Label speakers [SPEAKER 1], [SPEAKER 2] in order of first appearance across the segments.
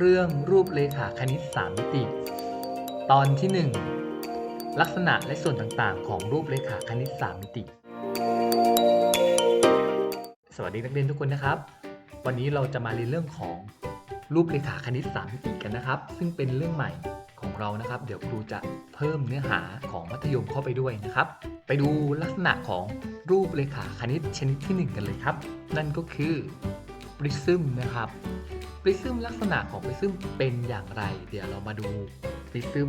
[SPEAKER 1] เรื่องรูปเลขาคณิต 3 มิติ ตอนที่ 1 ลักษณะและส่วนต่างๆ ของรูปเลขาคณิต 3 มิติ สวัสดีนักเรียนทุกคนนะครับ วันนี้เราจะมาเรียนเรื่องของรูปเลขาคณิต3มิติกันนะครับ ซึ่งเป็นเรื่องใหม่ของเรานะครับ เดี๋ยวครูจะเพิ่มเนื้อหาของมัธยมเข้าไปด้วยนะครับ ไปดูลักษณะของรูปเลขาคณิตชนิดที่ 1 กันเลยครับ นั่นก็คือปริซึมนะครับปริซึมลักษณะของปริซึมเป็นอย่างไร เดี๋ยวเรามาดูปริซึม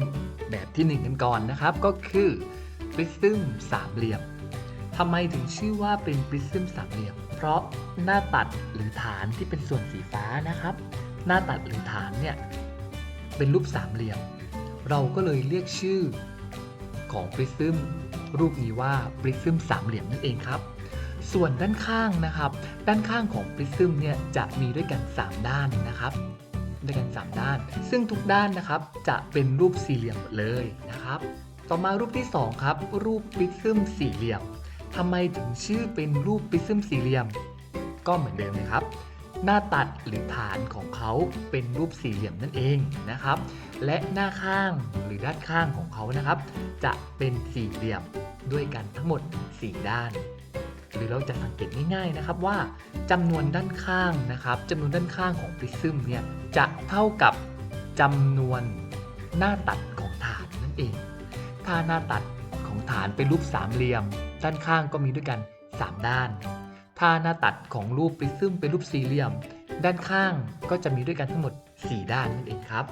[SPEAKER 1] แบบที่ 1 กันก่อนนะครับ ก็คือปริซึมสามเหลี่ยมทำไมถึงชื่อว่าเป็นปริซึมสามเหลี่ยม เพราะหน้าตัดหรือฐานที่เป็นส่วนสีฟ้านะครับ หน้าตัดหรือฐานเนี่ยเป็นรูปสามเหลี่ยม เราก็เลยเรียกชื่อของปริซึมรูปนี้ว่าปริซึมสามเหลี่ยมนั่นเองครับ ส่วนด้านข้างนะครับ ด้านข้างของปริซึมเนี่ยจะมีด้วยกัน 3 ด้านนะครับ ด้วยกัน 3 ด้าน ซึ่งทุกด้านนะครับจะเป็นรูปสี่เหลี่ยมหมดเลยนะครับ ต่อมารูปที่ 2 ครับ รูปปริซึมสี่เหลี่ยม ทำไมถึงชื่อเป็นรูปปริซึมสี่เหลี่ยม ก็เหมือนเดิมเลยครับ หน้าตัดหรือฐานของเขาเป็นรูปสี่เหลี่ยมนั่นเองนะครับ และหน้าข้างหรือด้านข้างของเขานะครับ จะเป็นสี่เหลี่ยมด้วยกันทั้งหมด 4 ด้าน หรือเราจะสังเกตง่ายๆนะครับว่าจำนวนด้านข้างนะครับจำนวนด้านข้างของปริซึมเนี่ยจะเท่ากับจำนวนหน้าตัดของฐานนั่นเอง ถ้าหน้าตัดของฐานเป็นรูปสามเหลี่ยม ด้านข้างก็มีด้วยกัน 3 ด้าน ถ้าหน้าตัดของรูปปริซึมเป็นรูปสี่เหลี่ยม ด้านข้างก็จะมีด้วยกันทั้งหมด 4 ด้านนั่นเองครับ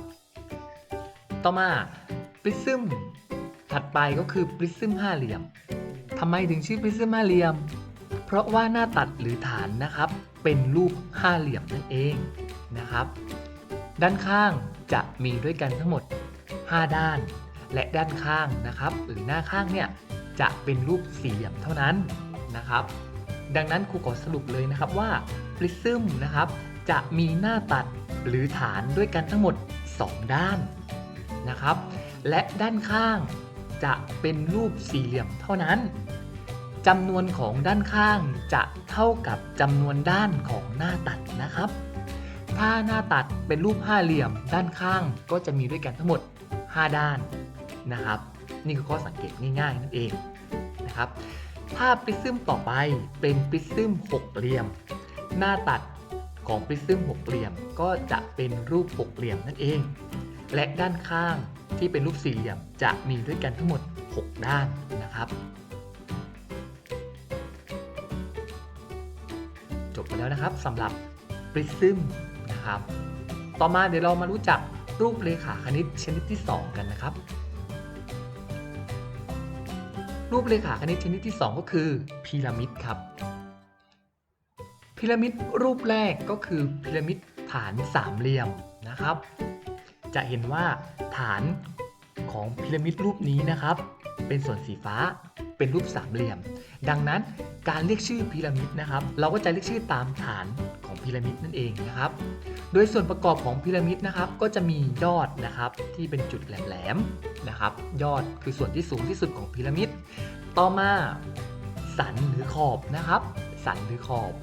[SPEAKER 1] ต่อมาปริซึมถัดไปก็คือปริซึมห้าเหลี่ยมทำไมถึงชื่อปริซึมห้าเหลี่ยม เพราะว่าหน้าตัดหรือฐานนะครับ เป็นรูปห้าเหลี่ยมนั่นเองนะครับ ด้านข้างจะมีด้วยกันทั้งหมด 5 ด้าน และด้านข้างนะครับ หรือหน้าข้างเนี่ย จะเป็นรูปสี่เหลี่ยมเท่านั้นนะครับ ดังนั้นครูขอสรุปเลยนะครับว่าปริซึมนะครับ จะมีหน้าตัดหรือฐานด้วยกันทั้งหมด 2 ด้านนะครับ และด้านข้างจะเป็นรูปสี่เหลี่ยมเท่านั้นจำนวนของด้านข้างจะเท่ากับจำนวนด้านของหน้าตัดนะครับ ถ้าหน้าตัดเป็นรูปห้าเหลี่ยมด้านข้างก็จะมีด้วยกันทั้งหมด 5 ด้านนะครับ นี่คือข้อสังเกตง่ายๆนั่นเองนะครับ ภาพปริซึมต่อไปเป็นปริซึมหกเหลี่ยม หน้าตัดของปริซึมหกเหลี่ยมก็จะเป็นรูปหกเหลี่ยมนั่นเอง และด้านข้างที่เป็นรูปสี่เหลี่ยมจะมีด้วยกันทั้งหมด 6 ด้านนะครับ จบไปแล้วนะครับสำหรับปริซึมนะครับ ต่อมาเดี๋ยวเรามารู้จักรูปเลขาคณิตชนิดที่ 2 กันนะครับ รูปเลขาคณิตชนิดที่ 2 ก็คือพีระมิดครับ พีระมิดรูปแรกก็คือพีระมิดฐานสามเหลี่ยมนะครับ จะเห็นว่าฐานของพีระมิดรูปนี้นะครับ เป็นส่วนสีฟ้าเป็นรูปสามเหลี่ยม ดังนั้นการเรียกชื่อพีระมิดนะครับ เราก็จะเรียกชื่อตามฐาน พีระมิดนั่นเองนะครับ โดยส่วนประกอบของพีระมิดนะครับ ก็จะมียอดนะครับที่เป็นจุดแหลมๆนะครับ ยอดคือส่วนที่สูงที่สุดของพีระมิด ต่อมาสันหรือขอบนะครับ สันหรือขอบ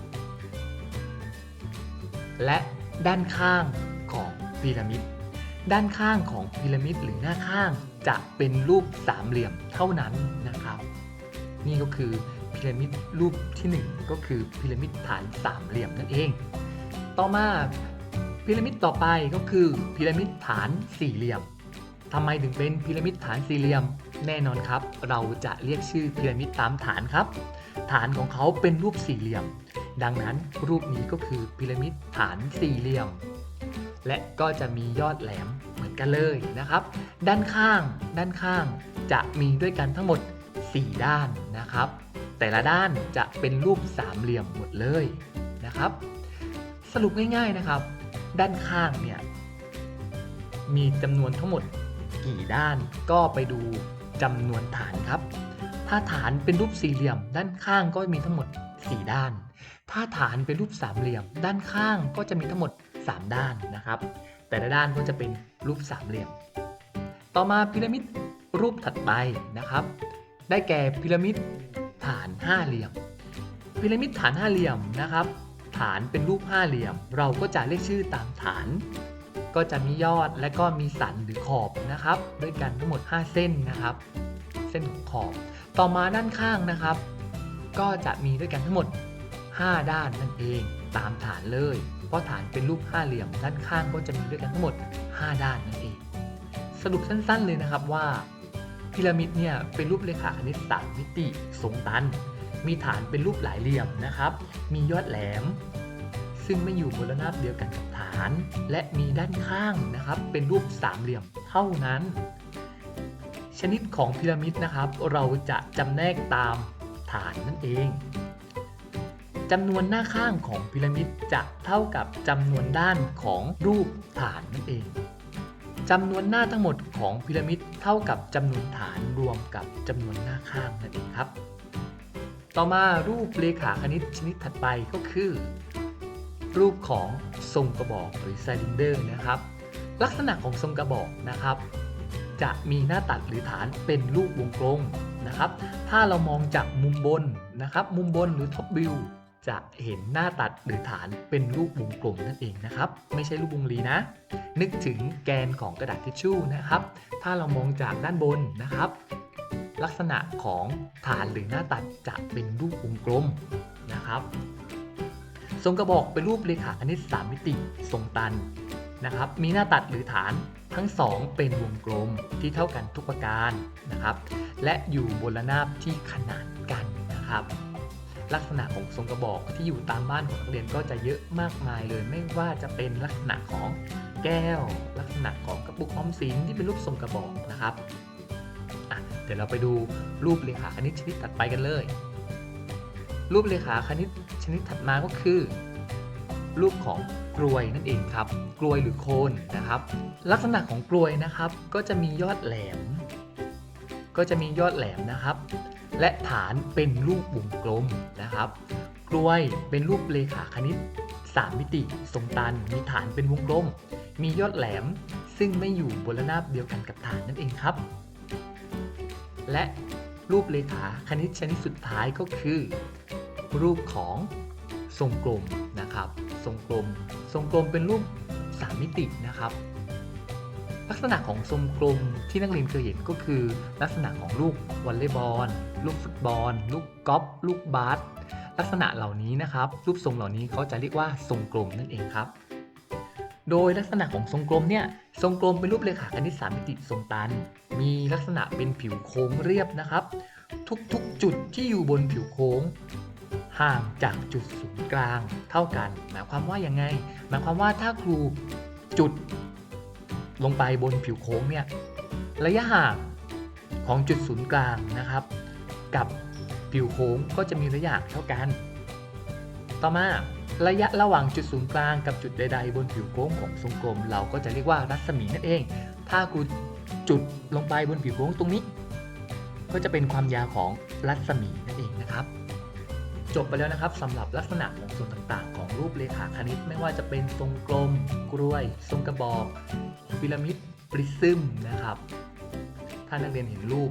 [SPEAKER 1] และด้านข้างของพีระมิดด้านข้างของพีระมิดหรือหน้าข้างจะเป็นรูปสามเหลี่ยมเท่านั้นนะครับ นี่ก็คือ พีระมิดรูปที่ 1 ก็คือพีระมิดฐานสามเหลี่ยมนั่นเอง ต่อมาพีระมิดต่อไปก็คือพีระมิดฐานสี่เหลี่ยมทำไมถึงเป็นพีระมิดฐานสี่เหลี่ยม แน่นอนครับ เราจะเรียกชื่อพีระมิดตามฐานครับ ฐานของเขาเป็นรูปสี่เหลี่ยม ดังนั้นรูปนี้ก็คือพีระมิดฐานสี่เหลี่ยม และก็จะมียอดแหลมเหมือนกันเลยนะครับ ด้านข้าง ด้านข้างจะมีด้วยกันทั้งหมด 4 ด้านนะครับ แต่ละด้านจะเป็นรูปสามเหลี่ยมหมดเลยนะครับ สรุปง่ายๆนะครับ ด้านข้างเนี่ยมีจำนวนทั้งหมดกี่ด้านก็ไปดูจำนวนฐานครับ ถ้าฐานเป็นรูปสี่เหลี่ยม ด้านข้างก็มีทั้งหมด 4 ด้าน ถ้าฐานเป็นรูปสามเหลี่ยม ด้านข้างก็จะมีทั้งหมด 3 ด้านนะครับ แต่ละด้านก็จะเป็นรูปสามเหลี่ยม ต่อมาพีระมิดรูปถัดไปนะครับ ได้แก่พีระมิดานห้าเหลี่ยมพีระมิดฐานห้าเหลี่ยมนะครับ ฐานเป็นรูปห้าเหลี่ยม เราก็จะเรียกชื่อตามฐาน ก็จะมียอดและก็มีสันหรือขอบนะครับ ด้วยกันทั้งหมด 5 เส้นนะครับ เส้นของขอบ ต่อมาด้านข้างนะครับ ก็จะมีด้วยกันทั้งหมด 5 ด้านนั่นเองตามฐานเลย เพราะฐานเป็นรูปห้าเหลี่ยม ด้านข้างก็จะมีด้วยกันทั้งหมด 5 ด้านนั่นเอง สรุปสั้นๆเลยนะครับว่า พีระมิดเนี่ยเป็นรูปเรขาคณิตสามมิติทรงตัน มีฐานเป็นรูปหลายเหลี่ยมนะครับ มียอดแหลม ซึ่งไม่อยู่บนระนาบเดียวกันกับฐาน และมีด้านข้างนะครับ เป็นรูปสามเหลี่ยมเท่านั้น ชนิดของพีระมิดนะครับ เราจะจำแนกตามฐานนั่นเองจำนวนหน้าข้างของพีระมิดจะเท่ากับจำนวนด้านของรูปฐานนั่นเอง จำนวนหน้าทั้งหมดของพีระมิดเท่ากับจำนวนฐานรวมกับจำนวนหน้าข้างนั่นเองครับ ต่อมารูปเรขาคณิตชนิดถัดไปก็คือ รูปของทรงกระบอกหรือไซลินเดอร์นะครับ ลักษณะของทรงกระบอกนะครับ จะมีหน้าตัดหรือฐานเป็นรูปวงกลมนะครับ ถ้าเรามองจากมุมบนนะครับ มุมบนหรือท็อปวิว จะเห็นหน้าตัดหรือฐานเป็นรูปวงกลมนั่นเองนะครับ ไม่ใช่รูปวงรีนะ นึกถึงแกนของกระดาษทิชชู่นะครับ ถ้าเรามองจากด้านบนนะครับ ลักษณะของฐานหรือหน้าตัดจะเป็นรูปวงกลมนะครับทรงกระบอกเป็นรูปเรขาคณิตสามมิติทรงตันนะครับ มีหน้าตัดหรือฐานทั้งสองเป็นวงกลมที่เท่ากันทุกประการนะครับ และอยู่บนระนาบที่ขนานกันนะครับ ลักษณะของทรงกระบอกที่อยู่ตามบ้านของนักเรียนก็จะเยอะมากมายเลย ไม่ว่าจะเป็นลักษณะของแก้ว ลักษณะของกระปุกออมสินที่เป็นรูปทรงกระบอกนะครับเดี๋ยวเราไปดูรูปเรขาคณิตชนิดถัดไปกันเลย รูปเรขาคณิตชนิดถัดมาก็คือ รูปของกลวยนั่นเองครับ กลวยหรือโคนนะครับ ลักษณะของกลวยนะครับ ก็จะมียอดแหลม ก็จะมียอดแหลมนะครับ และฐานเป็นรูปวงกลมนะครับ กล้วยเป็นรูปเรขาคณิต 3 มิติ ทรงตัน มีฐานเป็นวงกลม มียอดแหลม ซึ่งไม่อยู่บนระนาบเดียวกันกับฐานนั่นเองครับ และรูปเรขาคณิตชนิดสุดท้ายก็คือ รูปของทรงกลมนะครับ ทรงกลม ทรงกลมเป็นรูป 3 มิตินะครับ ลักษณะของทรงกลมที่นักเรียนเคยเห็นก็คือ ลักษณะของลูกวอลเลย์บอล ลูกฟุตบอล ลูกกอล์ฟ ลูกบาส ลักษณะเหล่านี้นะครับ รูปทรงเหล่านี้เขาจะเรียกว่าทรงกลมนั่นเองครับ โดยลักษณะของทรงกลมเนี่ย ทรงกลมเป็นรูปเรขาคณิตสามมิติทรงตัน มีลักษณะเป็นผิวโค้งเรียบนะครับ ทุกๆจุดที่อยู่บนผิวโค้ง ห่างจากจุดศูนย์กลางเท่ากัน หมายความว่ายังไง หมายความว่าถ้าครูจุด ลงไปบนผิวโค้งเนี่ยระยะห่างของจุดศูนย์กลางนะครับ กับผิวโค้งก็จะมีระยะเท่ากัน ต่อมาระยะระหว่างจุดศูนย์กลางกับจุดใด ๆ บนผิวโค้งของทรงกลม เราก็จะเรียกว่ารัศมีนั่นเอง ถ้าครูจุดลงไปบนผิวโค้งตรงนี้ ก็จะเป็นความยาวของรัศมีนั่นเองนะครับ จบไปแล้วนะครับสำหรับลักษณะของส่วนต่างๆ ของรูปเรขาคณิต ไม่ว่าจะเป็นทรงกลม กล้วย ทรงกระบอก พีระมิดปริซึมนะครับ ถ้านักเรียนเห็นรูป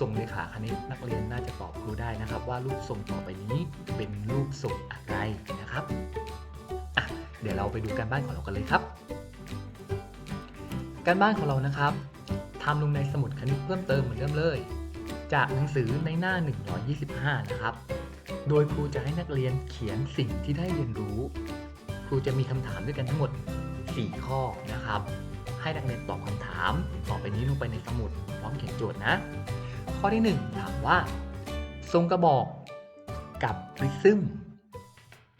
[SPEAKER 1] ทรงเรขาคณิตนักเรียนน่าจะตอบครูได้นะครับ ว่ารูปทรงต่อไปนี้เป็นรูปทรงอะไรนะครับอะเดี๋ยวเราไปดูการบ้านของเรากันเลยครับ การบ้านของเรานะครับทำลงในสมุดคณิตเพิ่มเติมเหมือนเดิมเลย จากหนังสือในหน้า 125 นะครับ โดยครูจะให้นักเรียนเขียนสิ่งที่ได้เรียนรู้ ครูจะมีคำถามด้วยกันทั้งหมด 4 ข้อนะครับ ให้นักเรียนตอบคำถาม ต่อไปนี้ลงไปในสมุดพร้อมเขียนโจทย์นะ ข้อที่ 1 ถามว่า ทรงกระบอกกับปริซึม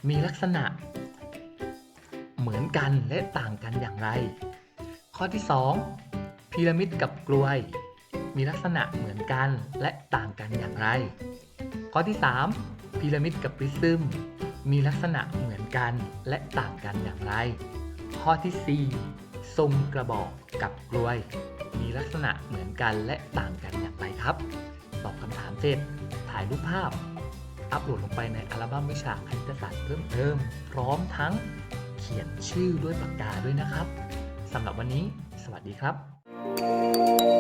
[SPEAKER 1] มีลักษณะ เหมือนกันและต่างกันอย่างไร ข้อที่ 2 พีระมิดกับกลวย มีลักษณะเหมือนกันและต่างกันอย่างไร ข้อที่ 3 พีระมิดกับปริซึมมีลักษณะเหมือนกันและต่างกันอย่างไร ข้อที่ 4 ทรงกระบอกกับกลวย มีลักษณะเหมือนกันและต่างกันอย่างไรครับ ตอบคำถามเสร็จ ถ่ายรูปภาพ อัปโหลดลงไปในอัลบั้มวิชาคณิตศาสตร์เพิ่มเติม พร้อมทั้งเขขียนชื่อด้วยปากกาด้วยนะครับสำหรับวันนี้ สวัสดีครับ